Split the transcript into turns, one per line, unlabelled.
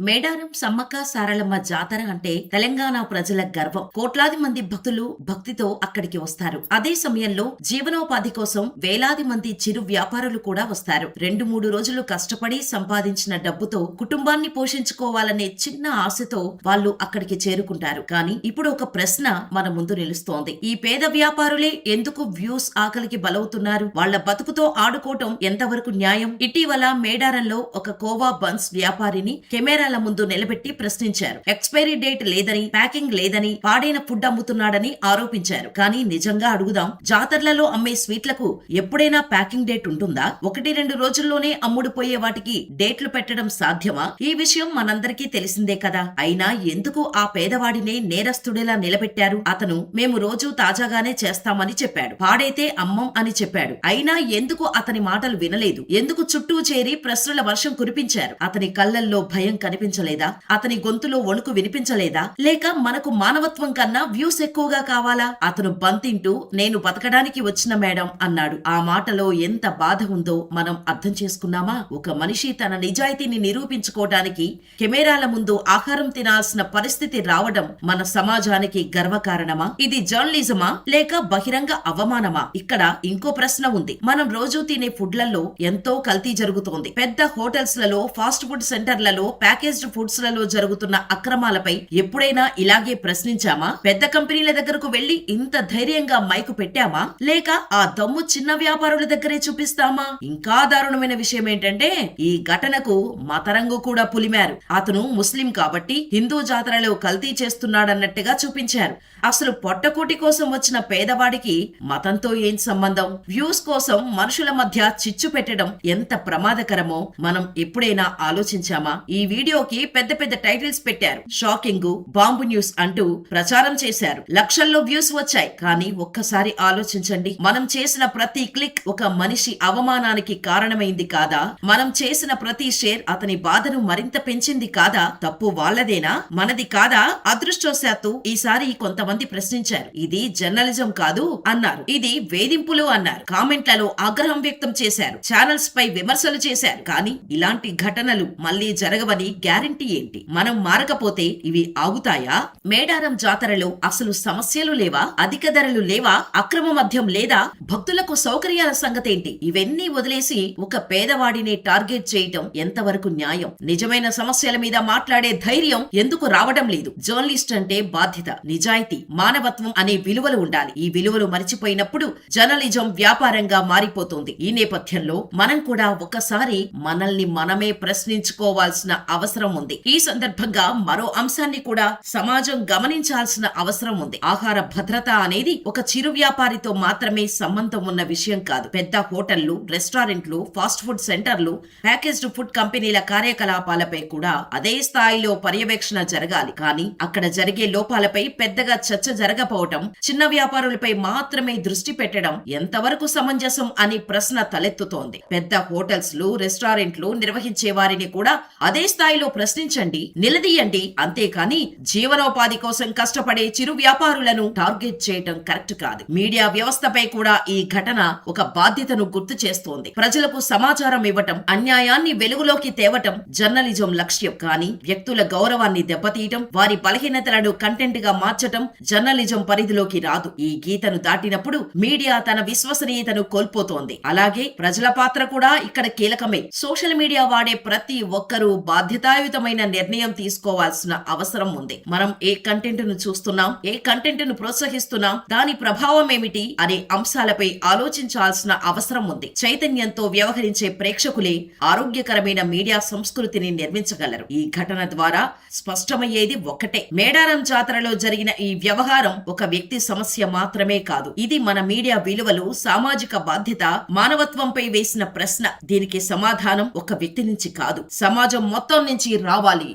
మేడారం సమ్మక్క సారలమ్మ జాతర అంటే తెలంగాణ ప్రజల గర్వం. కోట్లాది మంది భక్తులు భక్తితో అక్కడికి వస్తారు. అదే సమయంలో జీవనోపాధి కోసం వేలాది మంది చిరు వ్యాపారులు కూడా వస్తారు. రెండు మూడు రోజులు కష్టపడి సంపాదించిన డబ్బుతో కుటుంబాన్ని పోషించుకోవాలనే చిన్న ఆశతో వాళ్ళు అక్కడికి చేరుకుంటారు. కానీ ఇప్పుడు ఒక ప్రశ్న మన ముందు నిలుస్తోంది. ఈ పేద వ్యాపారులే ఎందుకు వ్యూస్ ఆకలికి బలవుతున్నారు? వాళ్ళ బతుకుతో ఆడుకోవటం ఎంతవరకు న్యాయం? ఇటీవల మేడారంలో ఒక కోవా బన్స్ వ్యాపారిని కెమెరా కెమెరాల ముందు నిలబెట్టి ప్రశ్నించారు. ఎక్స్పైరీ డేట్ లేదని ప్యాకింగ్ లేదని పాడైన ఫుడ్ అమ్ముతున్నాడని ఆరోపించారు. కానీ నిజంగా అడుగుదాం జాతరలలో అమ్మే స్వీట్లకు ఎప్పుడైనా ప్యాకింగ్ డేట్ ఉంటుందా? ఒకటి రెండు రోజుల్లోనే అమ్ముడుపోయే వాటికి డేట్లు పెట్టడం సాధ్యమా? ఈ విషయం మనందరికీ తెలిసిందే కదా. అయినా ఎందుకు ఆ పేదవాడినే నేరస్తుడిలా నిలబెట్టారు? అతను మేము రోజు తాజాగానే చేస్తామని చెప్పాడు. పాడైతే అమ్మం అని చెప్పాడు. అయినా ఎందుకు అతని మాటలు వినలేదు? ఎందుకు చుట్టూ చేరి ప్రశ్నల వర్షం కురిపించారు? అతని కళ్ళల్లో భయం కనిపించలేదా? అతని గొంతులో వణుకు వినిపించలేదా? లేక మనకు మానవత్వం కన్నా వ్యూస్ ఎక్కువగా కావాలా? అతను బంతింటూ నేను బతకడానికి వచ్చిన మేడం అన్నాడు. ఆ మాటలో ఎంత బాధ ఉందో మనం అర్థం చేసుకున్నామా? ఒక మనిషి తన నిజాయితీని నిరూపించుకోవడానికి కెమెరాల ముందు ఆహారం తినాల్సిన పరిస్థితి రావడం మన సమాజానికి గర్వకారణమా? ఇది జర్నలిజమా? లేక బహిరంగ అవమానమా? ఇక్కడ ఇంకో ప్రశ్న ఉంది. మనం రోజు తినే ఫుడ్లలో ఎంతో కల్తీ జరుగుతోంది. పెద్ద హోటల్స్లలో ఫాస్ట్ ఫుడ్ సెంటర్లలో ప్యాకేజ్డ్ ఫుడ్స్లలో జరుగుతున్న అక్రమాలపై ఎప్పుడైనా ఇలాగే ప్రశ్నించామా? పెద్ద కంపెనీల దగ్గరకు వెళ్ళి ఇంత ధైర్యంగా మైకు పెట్టామా? లేక ఆ దమ్ము చిన్న వ్యాపారుల దగ్గరే చూపిస్తామా? ఇంకా దారుణమైన విషయం ఏంటంటే ఈ ఘటనకు మతరంగు కూడా పులిమారు. అతను ముస్లిం కాబట్టి హిందూ జాతరలో కల్తీ చేస్తున్నాడన్నట్టుగా చూపించారు. అసలు పొట్టకూటి కోసం వచ్చిన పేదవాడికి మతంతో ఏం సంబంధం? వ్యూస్ కోసం మనుషుల మధ్య చిచ్చు పెట్టడం ఎంత ప్రమాదకరమో మనం ఎప్పుడైనా ఆలోచించామా? ఈ వీడియో వీడియోకి పెద్ద పెద్ద టైటిల్స్ పెట్టారు. షాకింగ్ బాంబు న్యూస్ అంటూ ప్రచారం చేశారు. లక్షల్లో వ్యూస్ వచ్చాయి. కానీ ఒక్కసారి ఆలోచించండి. మనం చేసిన ప్రతి క్లిక్ ఒక మనిషి అవమానానికి కారణమైంది కాదా? మనం చేసిన ప్రతి షేర్ అతని బాధను మరింత పెంచింది కాదా? తప్పు వాళ్ళదేనా? మనది కాదా? అదృష్టవశాత్తు ఈసారి కొంతమంది ప్రశ్నించారు. ఇది జర్నలిజం కాదు అన్నారు. ఇది వేధింపులు అన్నారు. కామెంట్లలో ఆగ్రహం వ్యక్తం చేశారు. ఛానల్స్ పై విమర్శలు చేశారు. కానీ ఇలాంటి ఘటనలు మళ్ళీ జరగవని గ్యారంటీ ఏంటి? మనం మారకపోతే ఇవి ఆగుతాయా? మేడారం జాతరలో అసలు సమస్యలు లేవా? అధిక ధరలు లేవా? అక్రమ మద్యం లేదా? భక్తులకు సౌకర్యాల సంగతేంటి? ఇవన్నీ వదిలేసి ఒక పేదవాడిని టార్గెట్ చేయటం ఎంతవరకు న్యాయం? నిజమైన సమస్యల మీద మాట్లాడే ధైర్యం ఎందుకు రావడం లేదు? జర్నలిస్ట్ అంటే బాధ్యత నిజాయితీ మానవత్వం అనే విలువలు ఉండాలి. ఈ విలువలు మరిచిపోయినప్పుడు జర్నలిజం వ్యాపారంగా మారిపోతుంది. ఈ నేపథ్యంలో మనం కూడా ఒకసారి మనల్ని మనమే ప్రశ్నించుకోవాల్సిన అవసరం ఉంది. ఈ సందర్భంగా మరో అంశాన్ని కూడా సమాజం గమనించాల్సిన అవసరం ఉంది. ఆహార భద్రత అనేది ఒక చిరు వ్యాపారితో మాత్రమే సంబంధం ఉన్న విషయం కాదు. పెద్ద హోటళ్ళు రెస్టారెంట్లు ఫాస్ట్ ఫుడ్ సెంటర్లు ప్యాకేజ్డ్ ఫుడ్ కంపెనీల కార్యకలాపాలపై కూడా అదే స్థాయిలో పర్యవేక్షణ జరగాలి. కానీ అక్కడ జరిగే లోపాలపై పెద్దగా చర్చ జరగపోవటం చిన్న వ్యాపారులపై మాత్రమే దృష్టి పెట్టడం ఎంతవరకు సమంజసం అని ప్రశ్న తలెత్తుతోంది. పెద్ద హోటల్స్లు రెస్టారెంట్లు నిర్వహించే వారిని కూడా అదే స్థాయిలో ప్రశ్నించండి నిలదీయండి. అంతేకాని జీవనోపాధి కోసం కష్టపడే చిరు వ్యాపారులను టార్గెట్ చేయటం కరెక్ట్ కాదు. మీడియా వ్యవస్థపై కూడా ఈ ఘటన ఒక బాధ్యతను గుర్తు చేస్తోంది. ప్రజలకు సమాచారం ఇవ్వటం అన్యాయాన్ని వెలుగులోకి తేవటం జర్నలిజం లక్ష్యం. కానీ వ్యక్తుల గౌరవాన్ని దెబ్బతీయటం వారి బలహీనతలను కంటెంట్గా మార్చటం జర్నలిజం పరిధిలోకి రాదు. ఈ గీతను దాటినప్పుడు మీడియా తన విశ్వసనీయతను కోల్పోతోంది. అలాగే ప్రజల పాత్ర కూడా ఇక్కడ కీలకమే. సోషల్ మీడియా వాడే ప్రతి ఒక్కరూ బాధ్యతాయుతమైన నిర్ణయం తీసుకోవాల్సిన అవసరం ఉంది. మనం ఏ కంటెంట్ను చూస్తున్నాం? ఏ కంటెంట్ను ప్రోత్సహిస్తున్నాం? దాని ప్రభావం ఏమిటి? అనే అంశాలపై ఆలోచించాల్సిన అవసరం ఉంది. చైతన్యంతో వ్యవహరించే ప్రేక్షకులే ఆరోగ్యకరమైన మీడియా సంస్కృతిని నిర్మించగలరు. ఈ ఘటన ద్వారా స్పష్టమయ్యేది ఒక్కటే. మేడారం జాతరలో జరిగిన ఈ వ్యవహారం ఒక వ్యక్తి సమస్య మాత్రమే కాదు. ఇది మన మీడియా విలువలు సామాజిక బాధ్యత మానవత్వంపై వేసిన ప్రశ్న. దీనికి సమాధానం ఒక వ్యక్తి నుంచి కాదు. సమాజం మొత్తం నుంచి నుంచి రావాలి.